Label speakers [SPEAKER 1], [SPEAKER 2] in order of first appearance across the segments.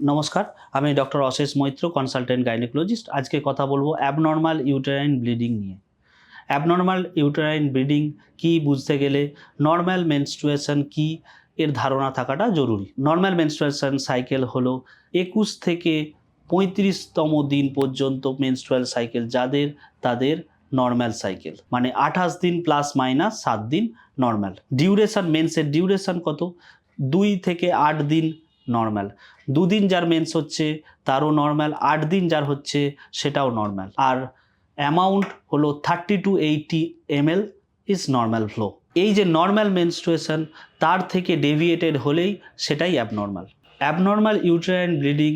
[SPEAKER 1] নমস্কার, আমি ডক্টর অশেষ মৈত্র কনসালটেন্ট গাইনোকোলজিস্ট আজকে কথা বলব অ্যাবনর্মাল ইউটেরাইন ব্লিডিং নিয়ে। অ্যাবনর্মাল ইউটেরাইন ব্লিডিং কি বুঝতে গেলে নর্মাল মেনস্ট্রুয়েশন কি এর ধারণা থাকাটা জরুরি। নর্মাল মেনস্ট্রুয়েশন সাইকেল হলো একুশ থেকে পঁয়ত্রিশতম দিন পর্যন্ত মেনস্ট্রুয়াল সাইকেল যাদের, তাদের নর্মাল সাইকেল মানে আঠাশ দিন প্লাস মাইনাস সাত দিন নর্মাল ডিউরেশন মেন্সের ডিউরেশন কত? দুই থেকে আট দিন নর্মাল দুদিন যার মেন্স হচ্ছে, তারও নর্মাল আট দিন যার হচ্ছে, সেটাও নর্মাল আর অ্যামাউন্ট হলো thirty two eighty ML is normal flow এই যে নর্মাল মেনস্ট্রুয়েশন তার থেকে ডেভিয়েটেড হলেই সেটাই অ্যাবনর্মাল অ্যাবনর্মাল ইউট্রাইন ব্লিডিং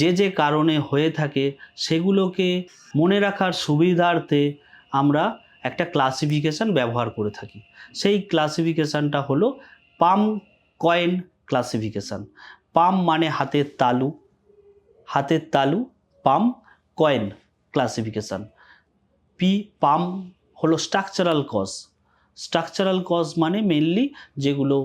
[SPEAKER 1] যে যে কারণে হয়ে থাকে, সেগুলোকে মনে রাখার সুবিধার্থে আমরা একটা ক্লাসিফিকেশান ব্যবহার করে থাকি। সেই ক্লাসিফিকেশানটা হলো পাম কয়েন ক্লাসিফিকেশান পাম মানে হাতের তালু হাতের তালু, palm, COEIN classification P PALM হলো স্ট্রাকচারাল কজ স্ট্রাকচারাল কজ মানে মেনলি যেগুলো,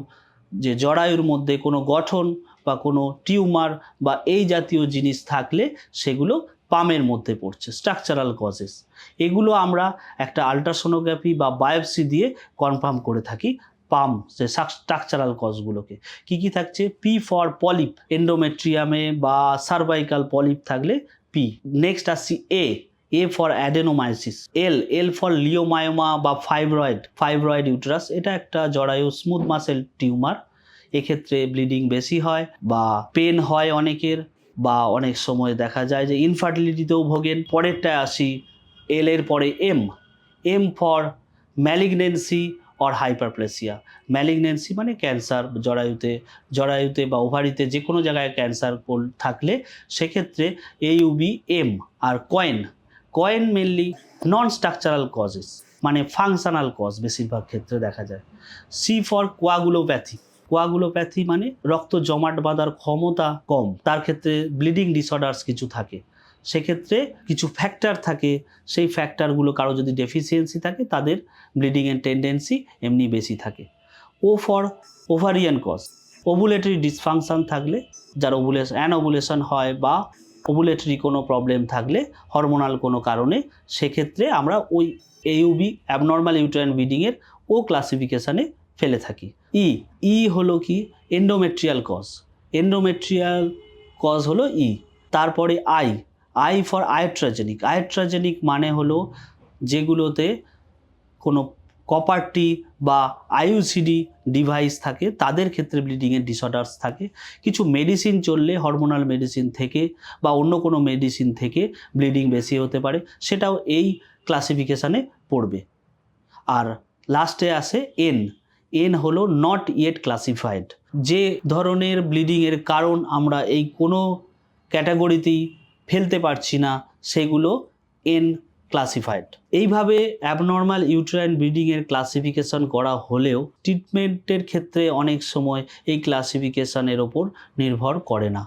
[SPEAKER 1] যে জরায়ুর মধ্যে কোনো গঠন বা কোনো টিউমার বা এই জাতীয় জিনিস থাকলে সেগুলো পামের মধ্যে পড়ছে স্ট্রাকচারাল কজেস এগুলো আমরা একটা আলট্রাসোনোগ্রাফি বা বায়োপসি দিয়ে কনফার্ম করে থাকি পাম যে স্ট্রাকচারাল কজগুলোকে কি কি থাকছে? পি ফর পলিপ এন্ডোমেট্রিয়ামে বা সার্ভাইকাল পলিপ থাকলে পি নেক্সট আসছি A A for অ্যাডেনোমাইসিস L L for লিওমায়োমা বা ফাইব্রয়েড ফাইব্রয়েড ইউটেরাস এটা একটা জরায়ু স্মুথ মাসেল টিউমার এক্ষেত্রে ব্লিডিং বেশি হয় বা পেন হয় অনেকের, বা অনেক সময় দেখা যায় যে ইনফার্টিলিটিতেও ভোগেন। পরেরটায় আসি এল এর পরে M M for malignancy or hyperplasia malignancy মানে ক্যান্সার জরায়ুতে জরায়ুতে বা ওভারিতে যে কোনো জায়গায় ক্যান্সার থাকলে সেক্ষেত্রে এইউবি এম আর COEIN COEIN mainly non structural causes মানে ফাংশনাল কজ বেশিরভাগ ক্ষেত্রে দেখা যায়। সি ফর কোয়াগুলোপ্যাথি কোয়াগুলোপ্যাথি মানে রক্ত জমাট বাঁধার ক্ষমতা কম, তার ক্ষেত্রে ব্লিডিং ডিসঅর্ডার্স কিছু থাকে। সেক্ষেত্রে কিছু ফ্যাক্টর থাকে। সেই ফ্যাক্টরগুলো কারও যদি ডেফিসিয়েন্সি থাকে, তাদের ব্লিডিংয়ের টেন্ডেন্সি এমনি বেশি থাকে। O for ovarian cause ovulatory dysfunction থাকলে, যার ওভুলেশন অ্যানওভুলেশন হয় বা ওভুলেটরি কোনো প্রবলেম থাকলে হরমোনাল কোনো কারণে, সেক্ষেত্রে আমরা ওই এইউবি অ্যাবনর্মাল ইউটারাইন ব্লিডিংয়ের ও ক্লাসিফিকেশানে ফেলে থাকি। ই ই হলো কি? এন্ডোমেট্রিয়াল কজ এন্ডোমেট্রিয়াল কজ হলো ই তারপরে I I for iatrogenic iatrogenic মানে হলো যেগুলোতে কোনো কপারটি বা আইউসিডি ডিভাইস থাকে, তাদের ক্ষেত্রে ব্লিডিংয়ের ডিসঅর্ডার্স থাকে। কিছু মেডিসিন চললে হরমোনাল মেডিসিন থেকে বা অন্য কোনো মেডিসিন থেকে ব্লিডিং বেশি হতে পারে, সেটাও এই ক্লাসিফিকেশানে পড়বে। আর লাস্টে আসে এন এন হলো নট ইয়েট ক্লাসিফাইড যে ধরনের ব্লিডিংয়ের কারণ আমরা এই কোনো ক্যাটাগরিতেই ফেলতে পারছি না, সেগুলো এন ক্লাসিফাইড এইভাবে অ্যাবনর্মাল ইউট্রাইন ব্লিডিংয়ের ক্লাসিফিকেশন করা হলেও ট্রিটমেন্টের ক্ষেত্রে অনেক সময় এই ক্লাসিফিকেশনের ওপর নির্ভর করে না।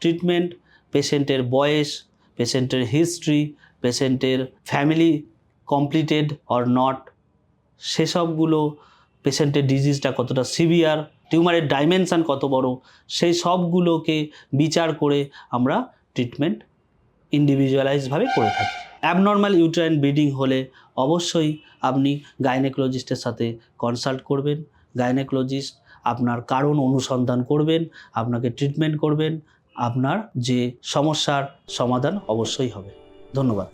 [SPEAKER 1] ট্রিটমেন্ট পেশেন্টের বয়স পেশেন্টের হিস্ট্রি পেশেন্টের ফ্যামিলি কমপ্লিটেড অর নট সেসবগুলো পেশেন্টের ডিজিজটা কতটা সিভিয়ার টিউমারের ডাইমেনশান কত বড় সেই সবগুলোকে বিচার করে আমরা ট্রিটমেন্ট ইন্ডিভিজুয়ালাইজভাবে করে থাকি। অ্যাবনর্মাল ইউট্রাইন ব্লিডিং হলে অবশ্যই আপনি গাইনেকোলজিস্টের সাথে কনসাল্ট করবেন। গাইনেকোলজিস্ট আপনার কারণ অনুসন্ধান করবেন, আপনাকে ট্রিটমেন্ট করবেন, আপনার যে সমস্যার সমাধান অবশ্যই হবে। ধন্যবাদ।